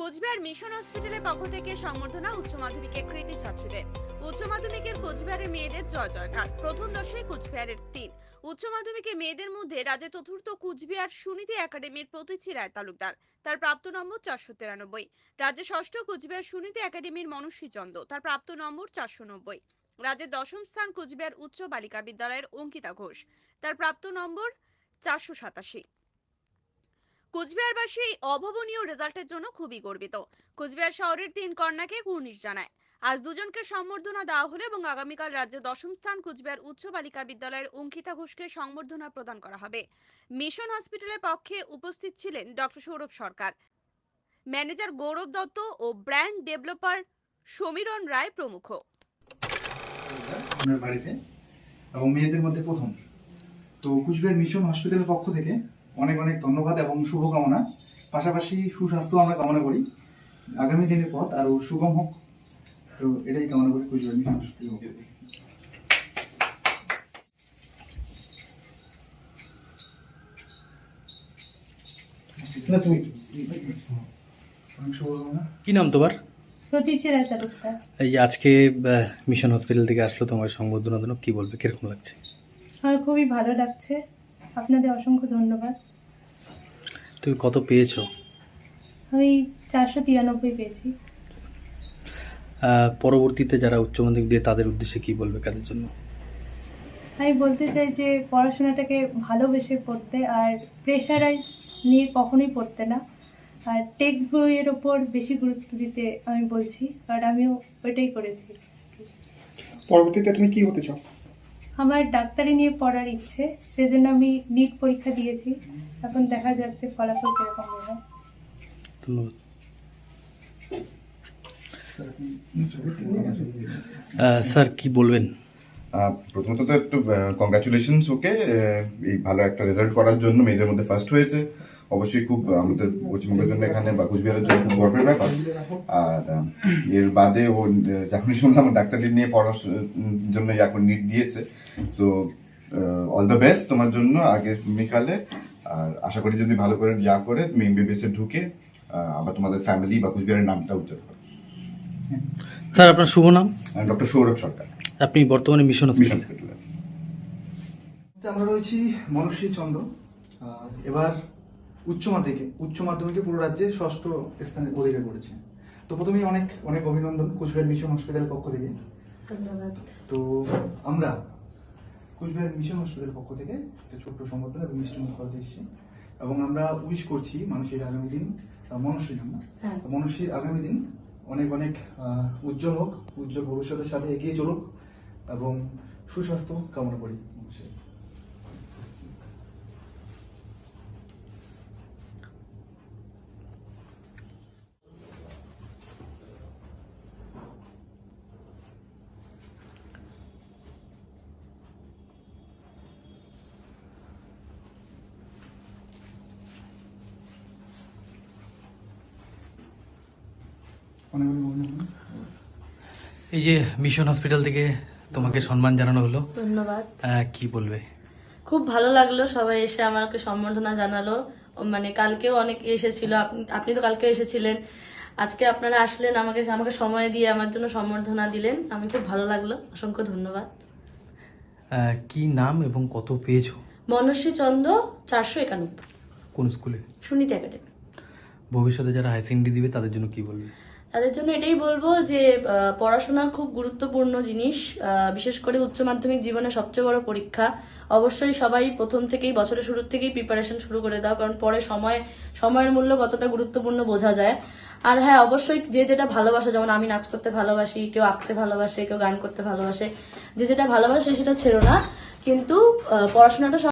Cooch Behar mission হসপিটালের পক্ষ থেকে সংবর্ধনা উচ্চ মাধ্যমিকের কৃতি ছাত্রীদের। উচ্চ মাধ্যমিকের কোচবিহারের মেয়েদের জয় জয়কার। প্রথম দশে কোচবিহারের তিন। উচ্চ মাধ্যমিকে মেয়েদের মধ্যে রাজ্যে চতুর্থ কুচবিহার সুনীতি একাডেমির প্রতীচি রায় তালুকদার। তার প্রাপ্ত নম্বর চারশো তিরানব্বই। রাজ্যে ষষ্ঠ কোচবিহার সুনীতি একাডেমির মনুষ্যী চন্দ তার প্রাপ্ত নম্বর চারশো নব্বই। রাজ্যের দশম স্থান কোচবিহার উচ্চ বালিকা বিদ্যালয়ের অঙ্কিতা ঘোষ। তার প্রাপ্ত নম্বর চারশো সাতাশি। কোচবিহারবাসী এই অভাবনীয় রেজাল্টের জন্য খুবই গর্বিত। কোচবিহার শহরের তিন কন্যাকে কুর্নিশ জানায়। আজ দুজনকে সম্বর্ধনা দেওয়া হলো এবং আগামীকাল রাজ্যে দশম স্থান কুচবিহার উচ্চ বালিকা বিদ্যালয়ের অঙ্কিতা ঘোষকে সংবর্ধনা প্রদান করা হবে। মিশন হসপিটালের পক্ষে উপস্থিত ছিলেন ডক্টর সৌরভ সরকার। ম্যানেজার গৌরব দত্ত ও ব্র্যান্ড ডেভেলপার সমীরণ রায় প্রমুখ। বাড়িতে এবং মেয়েদের মধ্যে প্রথম। তো কুচবিহার মিশন হসপিটালের পক্ষ থেকে অনেক অনেক ধন্যবাদ এবং শুভকামনা। পাশাপাশি সুস্বাস্থ্য আমরা কামনা করি। আগামী দিনের পথ আরও সুগম হোক। তো এটাই কামনা করি কুচবিহার মিশন না তুমি কি নাম তোমার? এই আজকে মিশন হসপিটাল থেকে আসলো তোমার সংবর্ধনা জন্য কি বলবে? কীরকম লাগছে? আমার খুবই ভালো লাগছে। আপনাদের অসংখ্য ধন্যবাদ। তুমি কত পেয়েছ? আমি চারশো তিরানব্বই পেয়েছি। আহ, পরবর্তীতে যারা উচ্চ মাধ্যমিক দিয়ে তাদের উদ্দেশ্যে কি বলবে কাদের জন্য? আমি বলতে চাই যে পড়াশোনাটাকে ভালোবেসে পড়তে আর প্রেশারাইজ নিয়ে কখনোই পড়তে না। আর টেক্সট বইয়ের ওপর বেশি গুরুত্ব দিতে আমি বলছি কারণ আমিও ওইটাই করেছি। পরবর্তীতে তুমি কি হতে চাও? আমার ডাক্তারি নিয়ে পড়ার ইচ্ছে, সেজন্য আমি নিট পরীক্ষা দিয়েছি। এখন দেখা যাচ্ছে ফলাফল কীরকম হবে। স্যার, কি বলবেন? প্রথমত তো একটু কংগ্রাচুলেশনস ওকে এই ভালো একটা রেজাল্ট করার জন্য মেয়েদের মধ্যে ফার্স্ট হয়েছে। অবশ্যই খুব আমাদের পশ্চিমবঙ্গের জন্য এখানে বা কুচবিহারের জন্য খুব গর্বের ব্যাপার। আর এর বাদে ও আহ, যখনই শুনলাম ডাক্তারি নিয়ে পড়ার জন্য এখন নিট দিয়েছে। সো অল দ্য বেস্ট তোমার জন্য আগামীকালে। আর আশা করি যদি ভালো করে যা করে তুমি এমবিবিএস এ ঢুকে আবার তোমাদের ফ্যামিলি বা কুচবিহারের নামটা উজ্জ্বল করো। স্যার আপনার শুভ নাম? ডক্টর সৌরভ সরকার। আপনি বর্তমানে মিশন হসপিটাল আমরা রয়েছি মনুষ্যী চন্দ্র। এবার উচ্চ মাধ্যমিকে। উচ্চ মাধ্যমিকে পুরো রাজ্যে ষষ্ঠ স্থানে অধিকার করেছে। তো প্রথমেই অনেক অনেক অভিনন্দন কুচবিহার মিশন হসপিটালের পক্ষ থেকে। তো আমরা কুচবিহার মিশন হসপিটালের পক্ষ থেকে একটা ছোট্ট সম্বোধন এবং মিষ্টি মুখ করতে এসেছি। এবং আমরা উইশ করছি মানুষের আগামী দিন আহ, মনুষ্যীর নাম না হ্যাঁ। আগামী দিন অনেক অনেক আহ, উজ্জ্বল হোক উজ্জ্বল ভবিষ্যতের সাথে এগিয়ে চলুক। এবং সুস্বাস্থ্য কামনা করি। এই যে মিশন হসপিটাল থেকে তোমাকে সম্মান জানানো হলো। ধন্যবাদ। কি বলবে? খুব ভালো লাগল সবাই এসে আমাকে সম্বর্ধনা জানালো। মানে কালকেও অনেক এসেছিল। আপনি- আপনি তো কালকে এসেছিলেন। আজকে আপনারা আসলেন আমাকে আমাকে সময় দিয়ে আমার জন্য সম্বর্ধনা দিলেন। আমি খুব ভালো লাগল। অসংখ্য ধন্যবাদ। কি নাম এবং কত পেয়েছ? মনস্বী চন্দ্র চারশো একানব্বই। কোন স্কুলে? সুনীতি একাডেমি। ভবিষ্যতে যারা হাই সেকেন্ডারি দিবে তাদের জন্য কি বলবে? তাদের জন্য এটাই বলব যে পড়াশোনা খুব গুরুত্বপূর্ণ জিনিস। বিশেষ করে উচ্চ মাধ্যমিক জীবনে সবচেয়ে বড় পরীক্ষা। অবশ্যই সবাই প্রথম থেকেই, বছরের শুরুর থেকেই প্রিপারেশন শুরু করে দাও, কারণ পরে সময়, সময়ের মূল্য কতটা গুরুত্বপূর্ণ বোঝা যায়। আর হ্যাঁ অবশ্যই যে যেটা ভালোবাসে, যেমন আমি নাচ করতে ভালোবাসি, কেউ আঁকতে ভালোবাসে, কেউ গান করতে ভালোবাসে, যে যেটা ভালোবাসে সেটা ছেড়ো না। কিন্তু পড়াশোনাটা